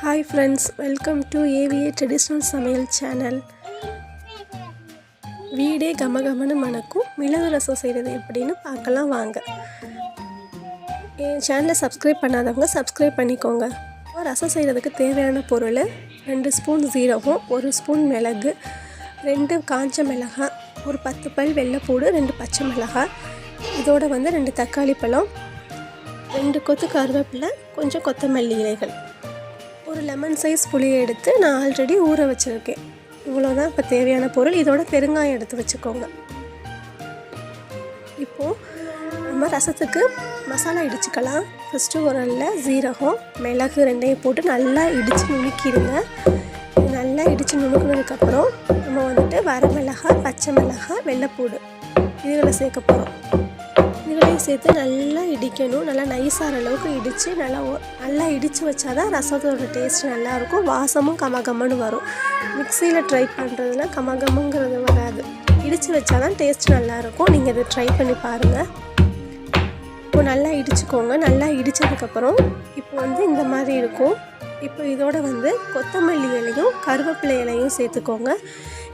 Hi friends welcome to AVA traditional சமையல் channel வீடே கமகமனு மணக்கும் மிளகு ரசம் செய்கிறது எப்படின்னு பார்க்கலாம் வாங்க. என் சேனலை சப்ஸ்கிரைப் பண்ணாதவங்க சப்ஸ்கிரைப் பண்ணிக்கோங்க. ரசம் செய்கிறதுக்கு தேவையான பொருள் ரெண்டு ஸ்பூன் சீரகம் ஒரு ஸ்பூன் மிளகு ரெண்டு காஞ்ச மிளகாய் ஒரு பத்து பல் வெள்ளைப்பூடு ரெண்டு பச்சை மிளகாய் இதோட வந்து ரெண்டு தக்காளி பழம் ரெண்டு கொத்து கருவேப்பிலை கொஞ்சம் கொத்தமல்லி இலைகள். லெமன் சைஸ் புளியை எடுத்து நான் ஆல்ரெடி ஊற வச்சுருக்கேன். இவ்வளோதான் இப்போ தேவையான பொருள். இதோட பெருங்காயம் எடுத்து வச்சுக்கோங்க. இப்போது நம்ம ரசத்துக்கு மசாலா இடிச்சுக்கலாம். ஃபஸ்ட்டு உரலில் சீரகம் மிளகு ரெண்டையும் போட்டு நல்லா இடித்து நுணுக்கிடுங்க. நல்லா இடித்து நுணுக்கினதுக்கப்புறம் நம்ம வந்துட்டு வரமிளகாய் பச்சை மிளகாய் வெள்ளைப்பூடு இதுகளை சேர்க்க போகிறோம் இதுகளையும் சேர்த்து நல்லா இடிக்கணும். நல்லா நைஸாகிற அளவுக்கு இடித்து நல்லா நல்லா இடித்து வச்சா தான் ரசத்தோட டேஸ்ட் நல்லாயிருக்கும். வாசமும் கமகமன்னு வரும். மிக்சியில் ட்ரை பண்ணுறதுனா கமகமங்கிறது வராது. இடித்து வச்சாதான் டேஸ்ட் நல்லாயிருக்கும். நீங்கள் இதை ட்ரை பண்ணி பாருங்கள் இப்போ நல்லா இடிச்சுக்கோங்க. நல்லா இடித்ததுக்கப்புறம் இப்போ வந்து இந்த மாதிரி இருக்கும். இப்போ இதோட வந்து கொத்தமல்லி இலையும் கருவேப்பிலை இலையும் சேர்த்துக்கோங்க.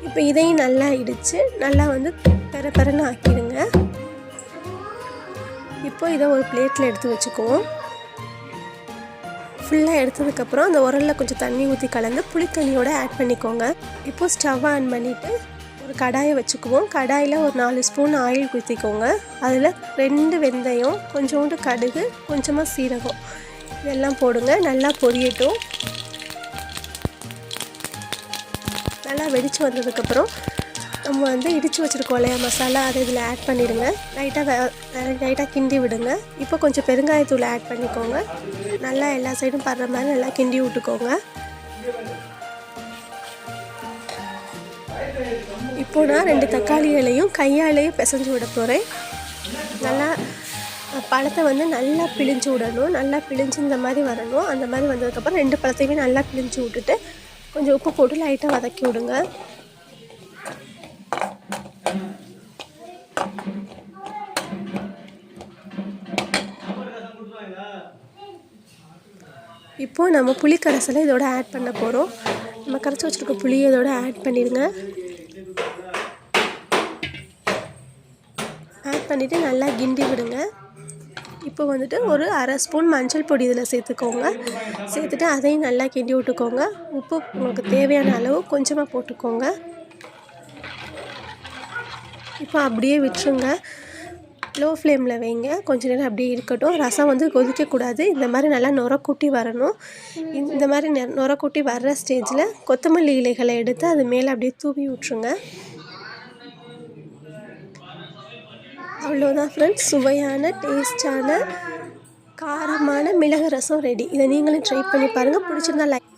இப்போ இதையும் நல்லா இடித்து நல்லா வந்து பெற பெறன்னு ஆக்கிடுங்க. இப்போ இதை ஒரு பிளேட்டில் எடுத்து வச்சுக்குவோம். ஃபுல்லாக எடுத்ததுக்கப்புறம் அந்த உரலில் கொஞ்சம் தண்ணி ஊற்றி கலந்து புளித்தண்ணியோட ஆட் பண்ணிக்கோங்க. இப்போ ஸ்டவ் ஆன் பண்ணிவிட்டு ஒரு கடாயை வச்சுக்குவோம். கடாயில் ஒரு நாலு ஸ்பூன் ஆயில் ஊற்றிக்கோங்க அதில் ரெண்டு வெந்தயம் கொஞ்சோண்டு கடுகு கொஞ்சமாக சீரகம். இதெல்லாம் போடுங்க. நல்லா பொரியட்டும். நல்லா வெடித்து வந்ததுக்கப்புறம் நம்ம வந்து இடித்து வச்சுருக்கோம் இல்லையா மசாலா அதை இதில் ஆட் பண்ணிவிடுங்க லைட்டாக லைட்டாக கிண்டி விடுங்க. இப்போ கொஞ்சம் பெருங்காயத்தூள் ஆட் பண்ணிக்கோங்க. நல்லா எல்லா சைடும் படுற மாதிரி நல்லா கிண்டி விட்டுக்கோங்க. இப்போ நான் ரெண்டு தக்காளிகளையும் கையாலேயும் பிசைஞ்சு விட போகிறேன் நல்லா பழத்தை வந்து நல்லா பிழிஞ்சு விடணும். நல்லா பிழிஞ்சு இந்த மாதிரி வரணும். அந்த மாதிரி வந்ததுக்கப்புறம் ரெண்டு பழத்தையுமே நல்லா பிழிஞ்சு விட்டுட்டு கொஞ்சம் உப்பு போட்டு லைட்டாக வதக்கி விடுங்க. இப்போ நம்ம புளி கரைசலை இதோட ஆட் பண்ண போகிறோம் நம்ம கரைச்சி வச்சுருக்க புளியை இதோட ஆட் பண்ணிடுங்க. ஆட் பண்ணிவிட்டு நல்லா கிண்டி விடுங்க. இப்போ வந்துட்டு ஒரு அரை ஸ்பூன் மஞ்சள் பொடி இதில் சேர்த்துக்கோங்க. சேர்த்துட்டு அதையும் நல்லா கிண்டி விட்டுக்கோங்க. உப்பு உங்களுக்கு தேவையான அளவு கொஞ்சமாக போட்டுக்கோங்க. இப்போ அப்படியே விட்டுருங்க. லோ ஃப்ளேமில் வைங்க. கொஞ்ச நேரம் அப்படியே இருக்கட்டும். ரசம் வந்து கொதிக்கக்கூடாது இந்த மாதிரி நல்லா நுரக்கூட்டி வரணும். இந்த- இந்த மாதிரி நெ- நுரக்கூட்டி வர்ற ஸ்டேஜில் கொத்தமல்லி இலைகளை எடுத்து அது மேலே அப்படியே தூவி விட்ருங்க அவ்வளோதான் ஃப்ரெண்ட்ஸ் சுவையான டேஸ்டான காரமான மிளகு ரசம் ரெடி இதை நீங்களும் ட்ரை பண்ணி பாருங்கள் பிடிச்சிருந்தா லைக்